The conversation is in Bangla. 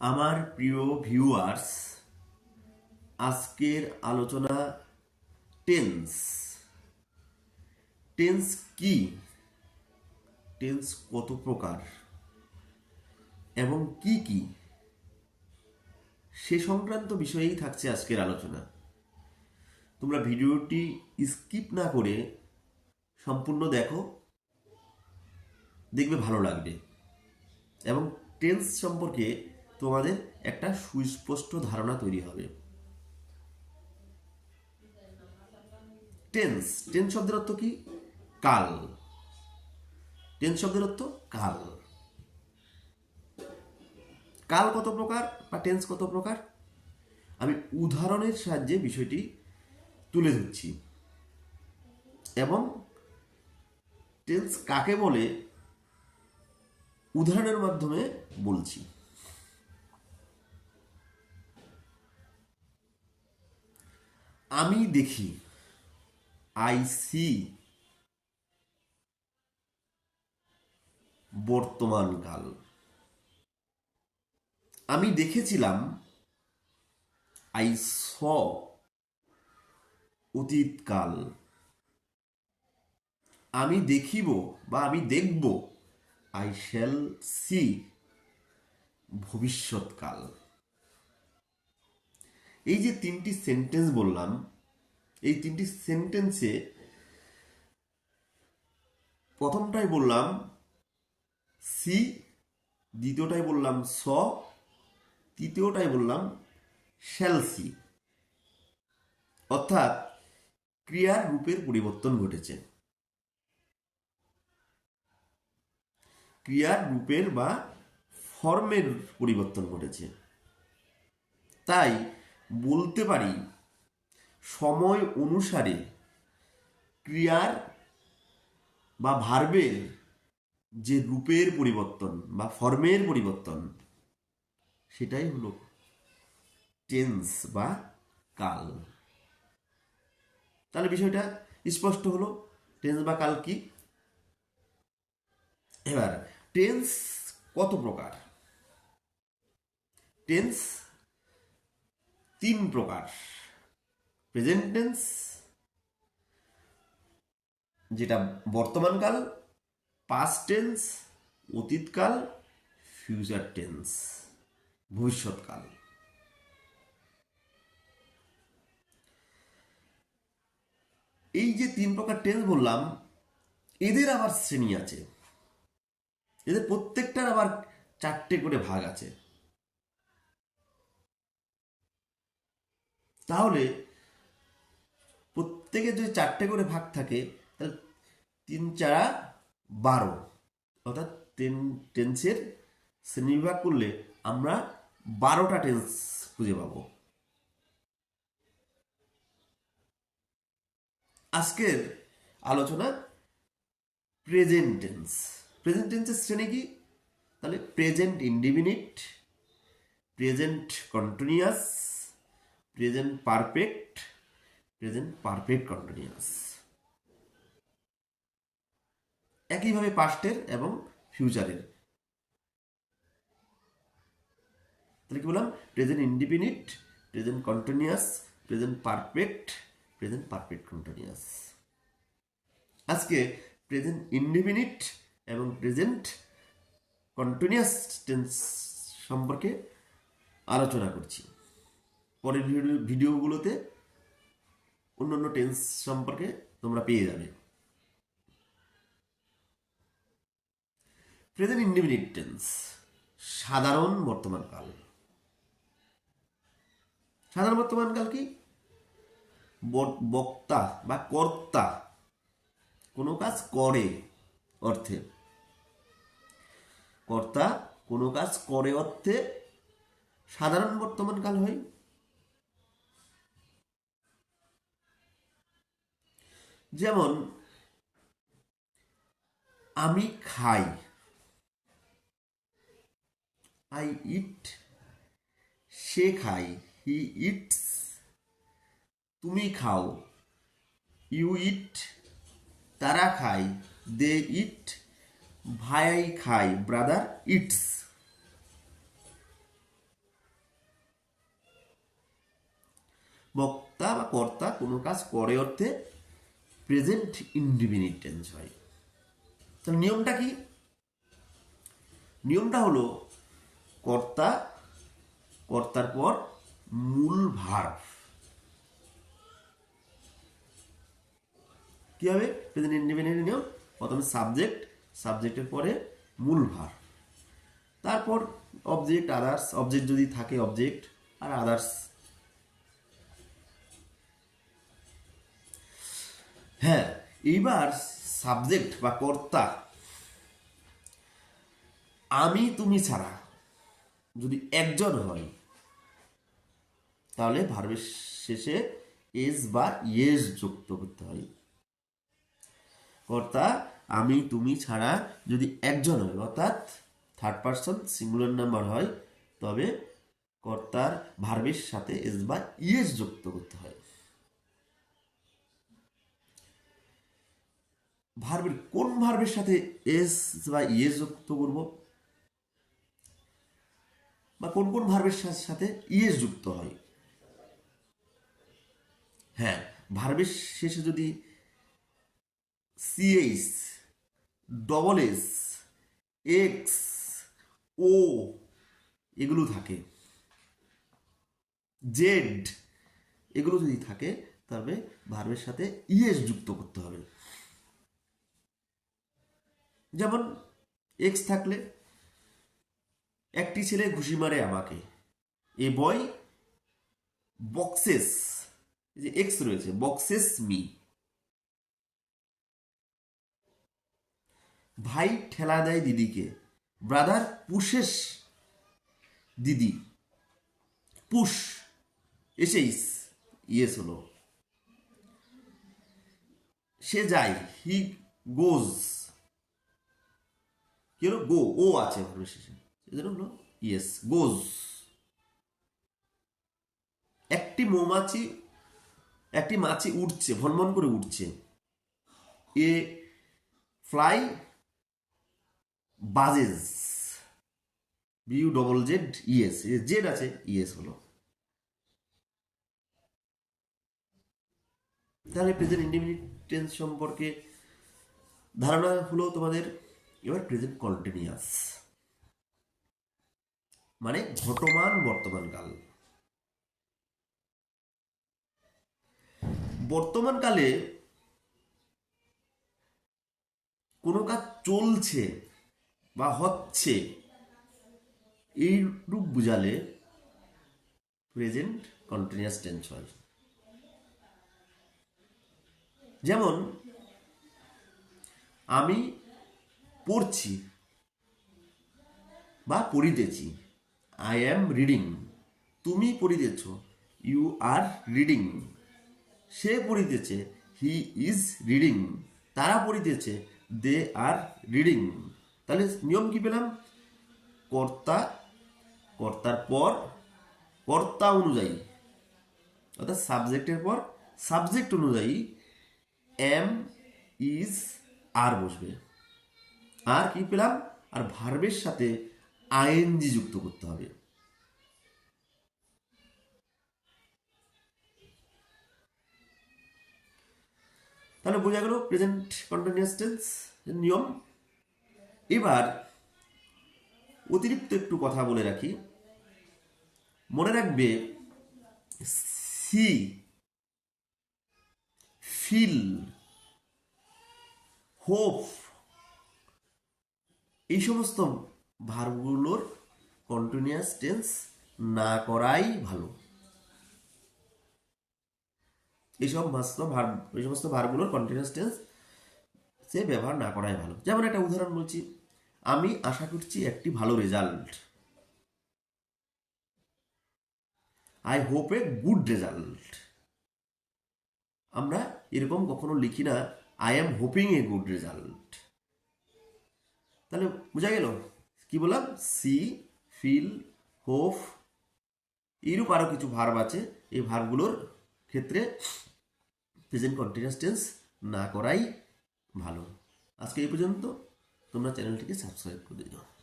আমার প্রিয় ভিউয়ার্স আজকের আলোচনা টেন্স টেন্স কি? টেন্স কত প্রকার? এবং কি কি? সে সংক্রান্ত বিষয়েই থাকছে আজকের আলোচনা। তোমরা ভিডিওটি স্কিপ না করে সম্পূর্ণ দেখো। দেখবে ভালো লাগবে। এবং টেন্স সম্পর্কে তোমাদের একটা সুস্পষ্ট ধারণা তৈরি হবে। টেন্স টেন্স শব্দের অর্থ কি? কাল। টেন্স শব্দের অর্থ কাল। কাল কত প্রকার বা টেন্স কত প্রকার? আমি উদাহরণের সাহায্যে বিষয়টি তুলে ধরছি। এবং টেন্স কাকে বলে? উদাহরণের মাধ্যমে বলছি। আমি দেখি আই সি বর্তমানকাল আমি দেখেছিলাম আই স অতীতকাল আমি দেখিব বা আমি দেখব আই শ্যাল সি ভবিষ্যৎকাল এই যে তিনটি সেন্টেন্স বললাম, এই তিনটি সেন্টেন্সে প্রথমটাই বললাম সি, দ্বিতীয়টাই বললাম স, তৃতীয়টাই বললাম শ্যাল সি অর্থাৎ ক্রিয়ার রূপের পরিবর্তন ঘটেছে। ক্রিয়ার রূপের বা ফর্মের পরিবর্তন ঘটেছে। তাই বলতে পারি, সময় অনুসারে ক্রিয়ার বা ভার্বের যে রূপের পরিবর্তন বা ফর্মের পরিবর্তন, সেটাই হলো টেন্স বা কাল। তাহলে বিষয়টা স্পষ্ট হলো, টেন্স বা কাল কি? এবার, টেন্স কত প্রকার? টেন্স তিন প্রকার। প্রেজেন্ট টেন্স যেটা বর্তমানকাল পাস্ট টেন্স অতীতকাল ফিউচার টেন্স ভবিষ্যৎকাল এই যে তিন প্রকার টেন্স বললাম, এদের আবার শ্রেণি আছে। এদের প্রত্যেকটার আবার চারটে করে ভাগ আছে। তাহলে প্রত্যেকে যদি চারটে করে ভাগ থাকে, তাহলে তিন চারা বারো। অর্থাৎ টেন টেন্সের শ্রেণীবিভাগ করলে আমরা বারোটা টেন্স খুঁজে পাব। আজকের আলোচনা প্রেজেন্ট টেন্স প্রেজেন্ট টেন্সের শ্রেণি কি? তাহলে present indefinite present continuous present perfect present perfect continuous একইভাবে পাস্টের এবং ফিউচারের তাহলে কি বললাম? Present independent present continuous present perfect present perfect continuous আজকে প্রেজেন্ট ইন্ডিপেন্ডেন্ট এবং প্রেজেন্ট কন্টিনিউয়াস টেন্স সম্পর্কে আলোচনা করছি। পরের ভিডিও ভিডিওগুলোতে অন্যান্য টেন্স সম্পর্কে তোমরা পেয়ে যাবে। প্রেজেন্ট ইন্ডিপেন্ডেন্ট টেন্স সাধারণ বর্তমানকাল সাধারণ বর্তমানকাল কি? বক্তা বা কর্তা কোনো কাজ করে অর্থে। কর্তা কোনো কাজ করে অর্থে সাধারণ বর্তমান কাল হয়। যেমন, আমি খাই। আই ইট সে খাই হি ইটস তুমি খাও। ইউ ইট তারা খায়। দে ইট ভাই খায়। ব্রাদার ইটস বক্তা বা কর্তা কোনো কাজ করে অর্থে প্রেজেন্ট ইনডিফিনিট টেন্স হয়। তাহলে নিয়মটা কি? নিয়মটা হলো কর্তা, কর্তার পর মূল ভার্ব কি হবে? প্রেজেন্ট ইন্ডিপেন্ডেন্ট নিয়ম। প্রথমে সাবজেক্ট সাবজেক্টের পরে মূল ভার তারপর অবজেক্ট আদার্স অবজেক্ট যদি থাকে অবজেক্ট আর আদার্স হ্যাঁ এইবার সাবজেক্ট বা কর্তা, আমি তুমি ছাড়া যদি একজন হয়, তাহলে ভার্বের শেষে এস বা ইয়েস যুক্ত করতে হয়। কর্তা, আমি তুমি ছাড়া যদি একজন হয়, অর্থাৎ থার্ড পার্সন সিঙ্গুলার নাম্বার হয়, তবে কর্তার ভার্বের সাথে এস বা ইয়েস যুক্ত করতে হয়। ভার্বের, কোন ভার্বের সাথে এস বা ইয়েস যুক্ত করব? বা কোন কোন ভার্বের সাথে ইয়েস যুক্ত হয়? হ্যাঁ ভার্বের শেষে যদি CH double S X O এগুলো থাকে। জেড এগুলো যদি থাকে, তবে ভার্বের সাথে ইএস যুক্ত করতে হবে। যেমন এক্স থাকলে একটি ছেলে ঘুষি মারে আমাকে। এ বয় বক্সেস যে এক্স রয়েছে বক্সেস মি ভাই ঠেলা দেয় দিদিকে ব্রাদার পুশেস দিদি। পুশ এসেইস ইয়েস হলো। সে যায় হি গোজ কি হলো গো ও আছে ভার্বের শেষে সেজন্য হলো ইয়েস গোজ একটি মৌমাছি, একটি মাছি উঠছে ভনভন করে উঠছে a fly buzzes B U double Z E S Z আছে ইএস হলো। তাহলে প্রেজেন্ট টেন্স সম্পর্কে ধারণা হলো তোমাদের এবার প্রেজেন্ট কন্টিনিউয়াস মানে ঘটমান বর্তমান কাল। বর্তমান কালে কোনো কাজ চলছে বা হচ্ছে এই রূপ বুঝালে প্রেজেন্ট কন্টিনিউয়াস টেন্স হয়। যেমন, আমি পড়ছি বা পড়িতেছি। আই অ্যাম রিডিং তুমি পড়িতেছ। ইউ আর রিডিং সে পড়িতেছে। হি ইজ রিডিং তারা পড়িতেছে। দে আর রিডিং তাহলে নিয়ম কি পেলাম? কর্তা, কর্তার পর, কর্তা অনুযায়ী। অর্থাৎ সাবজেক্টের পর, সাবজেক্ট অনুযায়ী এম ইজ আর বসবে। আর কি পেলাম? আর ভার্বের সাথে আইএনজি যুক্ত করতে হবে। তাহলে বোঝা গেল প্রেজেন্ট কন্টিনিউয়াস টেন্স নিয়ম। এবার অতিরিক্ত একটু কথা বলে রাখি। মনে রাখবে, সি, ফিল, হোপ এই সমস্ত ভার্বগুলোর কন্টিনিউয়াস টেন্স না করাই ভালো। এই সমস্ত ভার এই সমস্ত ভার্বগুলোর কন্টিনিউয়াস টেন্স সে ব্যবহার না করাই ভালো। যেমন একটা উদাহরণ বলছি, আমি আশা করছি একটি ভালো result I hope a good result আমরা এরকম কখনো লিখি না I am hoping a good result তাহলে বোঝা গেল? কি বললাম? সি, ফিল, হোফ, এইরূপ আরও কিছু ভার্ব আছে। এই ভার্বগুলোর ক্ষেত্রে প্রেজেন্ট কন্টিনিউস টেন্স না করাই ভালো। আজকে এই পর্যন্ত। তোমরা চ্যানেলটিকে সাবস্ক্রাইব করে দিও।